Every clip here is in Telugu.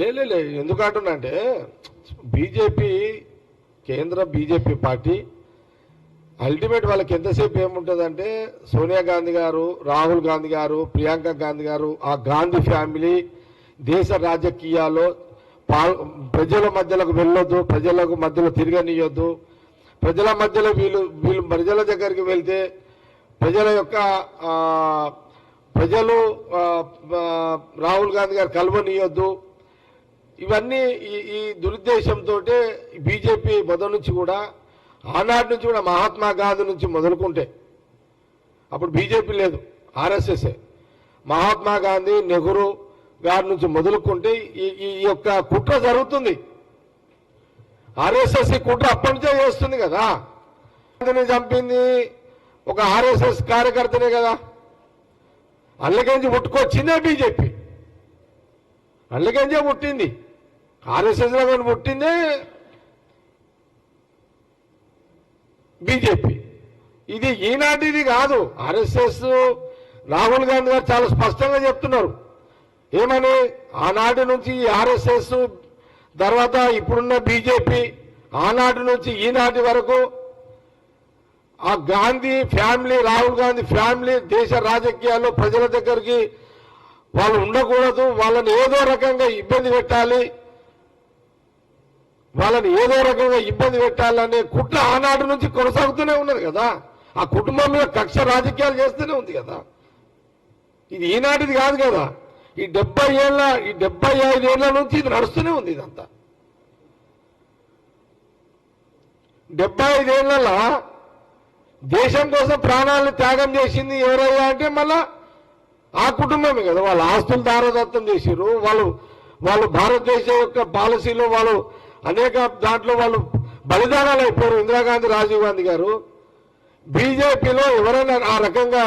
లేదు లే ఎందుకు అంటున్నా అంటే బీజేపీ కేంద్ర బీజేపీ పార్టీ అల్టిమేట్ వాళ్ళకి ఎంతసేపు ఏముంటుందంటే సోనియా గాంధీ గారు రాహుల్ గాంధీ గారు ప్రియాంక గాంధీ గారు ఆ గాంధీ ఫ్యామిలీ దేశ రాజకీయాల్లో ప్రజల మధ్యలోకి వెళ్ళొద్దు ప్రజలకు మధ్యలో తిరగనియొద్దు. ప్రజల మధ్యలో వీళ్ళు వీళ్ళు ప్రజల దగ్గరికి వెళ్తే ప్రజల యొక్క ప్రజలు రాహుల్ గాంధీ గారు కలవనియొద్దు. ఇవన్నీ ఈ ఈ దురుద్దేశంతో బీజేపీ మొదటి నుంచి కూడా ఆనాటి నుంచి కూడా మహాత్మా గాంధీ నుంచి మొదలుకుంటే అప్పుడు బీజేపీ లేదు ఆర్ఎస్ఎస్ఏ మహాత్మా గాంధీ నెహ్రూ గారి నుంచి మొదలుకుంటే ఈ ఈ యొక్క కుట్ర జరుగుతుంది. ఆర్ఎస్ఎస్ ఈ కుట్ర అప్పటి నుంచే చేస్తుంది కదా. గాంధీని చంపింది ఒక ఆర్ఎస్ఎస్ కార్యకర్తనే కదా. అల్లకెంచి పుట్టుకొచ్చిందే బీజేపీ. అల్లకెంచే పుట్టింది. ఆర్ఎస్ఎస్లో కానీ పుట్టిందే బీజేపీ. ఇది ఈనాటిది కాదు. ఆర్ఎస్ఎస్ రాహుల్ గాంధీ గారు చాలా స్పష్టంగా చెప్తున్నారు. ఏమని? ఆనాటి నుంచి ఆర్ఎస్ఎస్ తర్వాత ఇప్పుడున్న బీజేపీ ఆనాటి నుంచి ఈనాటి వరకు ఆ గాంధీ ఫ్యామిలీ రాహుల్ గాంధీ ఫ్యామిలీ దేశ రాజకీయాల్లో ప్రజల దగ్గరికి వాళ్ళు ఉండకూడదు. వాళ్ళని ఏదో రకంగా ఇబ్బంది పెట్టాలి. వాళ్ళని ఏదో రకంగా ఇబ్బంది పెట్టాలనే కుట్ర ఆనాటి నుంచి కొనసాగుతూనే ఉన్నది కదా. ఆ కుటుంబం మీద కక్ష రాజకీయాలు చేస్తూనే ఉంది కదా. ఇది ఈనాటిది కాదు కదా. ఈ డెబ్బై ఏళ్ళ ఈ డెబ్బై ఐదేళ్ళ నుంచి ఇది నడుస్తూనే ఉంది ఇదంతా. డెబ్బై ఐదేళ్ళలో దేశం కోసం ప్రాణాలను త్యాగం చేసింది ఎవరయ్యా అంటే మళ్ళా ఆ కుటుంబమే కదా. వాళ్ళ ఆస్తులు దారదత్తం చేసిరు వాళ్ళు వాళ్ళు భారతదేశం యొక్క పాలసీలో వాళ్ళు అనేక దాంట్లో వాళ్ళు బలిదానాలు అయిపోయారు. ఇందిరాగాంధీ రాజీవ్ గాంధీ గారు. బీజేపీలో ఎవరైనా ఆ రకంగా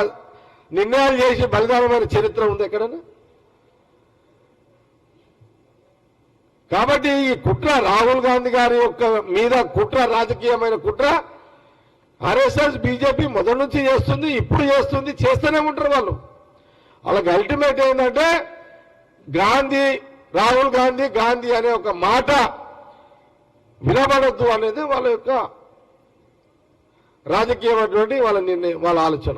నిర్ణయాలు చేసి బలిదానమైన చరిత్ర ఉంది ఎక్కడన్నా కాబట్టి ఈ కుట్ర రాహుల్ గాంధీ గారి యొక్క మీద కుట్ర రాజకీయమైన కుట్ర ఆర్ఎస్ఎస్ బీజేపీ మొదటి నుంచి చేస్తుంది ఇప్పుడు చేస్తుంది చేస్తూనే ఉంటారు వాళ్ళు. వాళ్ళకి అల్టిమేట్ ఏంటంటే గాంధీ రాహుల్ గాంధీ గాంధీ అనే ఒక మాట వినబడద్దు అనేది వాళ్ళ యొక్క రాజకీయమైనటువంటి వాళ్ళ నిర్ణయం వాళ్ళ ఆలోచన.